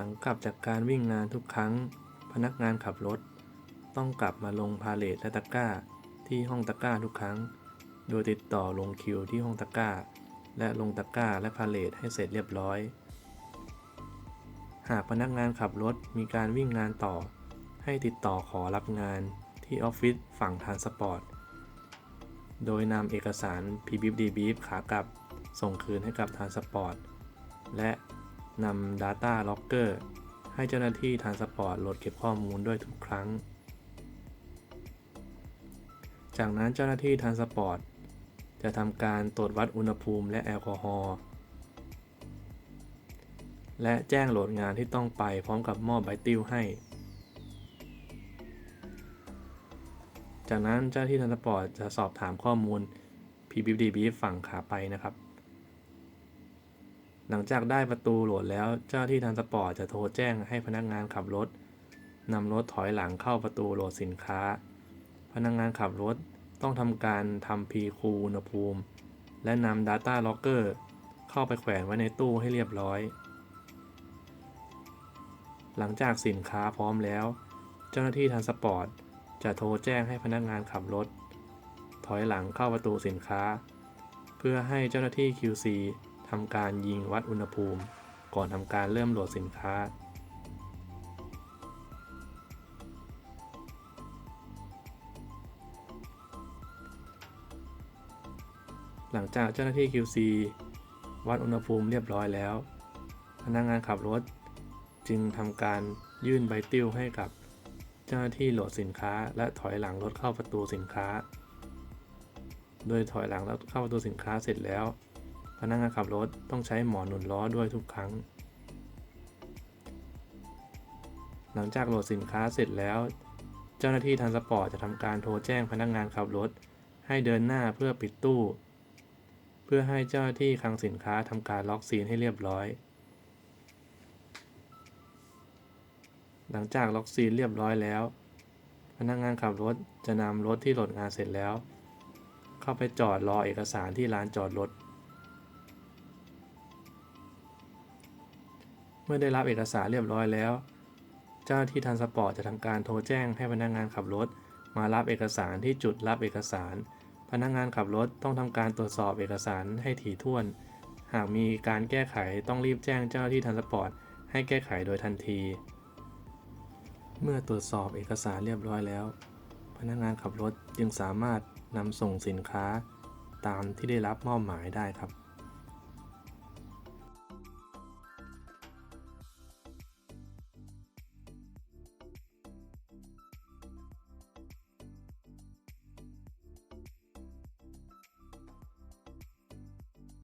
หลังกลับจากการวิ่งงานทุกครั้ง พนักงานขับรถ ต้องกลับมาลงพาเลทและตะกร้า ที่ห้องตะกร้าทุกครั้ง โดยติดต่อลงคิวที่ห้องตะกร้า และลงตะกร้าและพาเลทให้เสร็จเรียบร้อย หากพนักงานขับรถมีการวิ่งงานต่อ ให้ติดต่อขอรับงานที่ออฟฟิศฝั่งทานสปอร์ต โดยนำเอกสาร p b d b ขากลับส่งคืนให้กับทานสปอร์ต และ นำ Data Locker ให้เจ้าหน้าที่ทานสปอร์ตโหลดเก็บข้อมูลด้วยทุกครั้ง จากนั้นเจ้าหน้าที่ทานสปอร์ตจะทำการตรวจวัดอุณหภูมิและแอลกอฮอล์และแจ้งโหลดงานที่ต้องไปพร้อมกับมอบใบติ้วให้ จากนั้นเจ้าหน้าที่ทานสปอร์ตจะสอบถามข้อมูล PBDB ฝั่งขาไปนะครับ หลังจากได้ประตูโหลดแล้วเจ้าหน้าที่ทานสปอร์ตจะโทรแจ้งให้พนักงานขับรถนำรถถอยหลังเข้าประตูโหลดสินค้า พนักงานขับรถต้องทำการทำพีคูอุณหภูมิ และนำ Data Locker เข้าไปแขวนไว้ในตู้ให้เรียบร้อย หลังจากสินค้าพร้อมแล้ว เจ้าหน้าที่ทานสปอร์ตจะโทรแจ้งให้พนักงานขับรถ ถอยหลังเข้าประตูสินค้า เพื่อให้เจ้าหน้าที่ QC ทำการยิงวัดอุณหภูมิ ก่อนทำการเริ่มโหลดสินค้า หลังจากเจ้าหน้าที่ QC วัดอุณหภูมิเรียบร้อยแล้ว พนักงานขับรถจึงทำการยื่นใบติ้วให้กับเจ้าหน้าที่โหลดสินค้า และถอยหลังรถเข้าประตูสินค้า โดยถอยหลังรถเข้าประตูสินค้าเสร็จแล้ว พนักงานขับรถต้องใช้หมอนหนุนล้อด้วยทุกครั้ง หลังจากโหลดสินค้าเสร็จแล้ว เจ้าหน้าที่ทันสปอร์ตจะทำการโทรแจ้งพนักงานขับรถ ให้เดินหน้าเพื่อปิดตู้ เพื่อให้เจ้าหน้าที่คลังสินค้าทำการล็อกซีนให้เรียบร้อย หลังจากล็อกซีนเรียบร้อยแล้ว พนักงานขับรถจะนำรถที่โหลดงานเสร็จแล้ว เข้าไปจอดรอเอกสารที่ลานจอดรถ เมื่อได้รับเอกสารเรียบร้อยแล้ว เจ้าที่ทันสปอร์ตจะทำการโทรแจ้งให้พนักงานขับรถ มารับเอกสารที่จุดรับเอกสาร พนักงานขับรถต้องทำการตรวจสอบเอกสารให้ถี่ถ้วน หากมีการแก้ไขต้องรีบแจ้งเจ้าที่ทันสปอร์ตให้แก้ไขโดยทันที เมื่อตรวจสอบเอกสารเรียบร้อยแล้ว พนักงานขับรถจึงสามารถนำส่งสินค้าตามที่ได้รับมอบหมายได้ครับ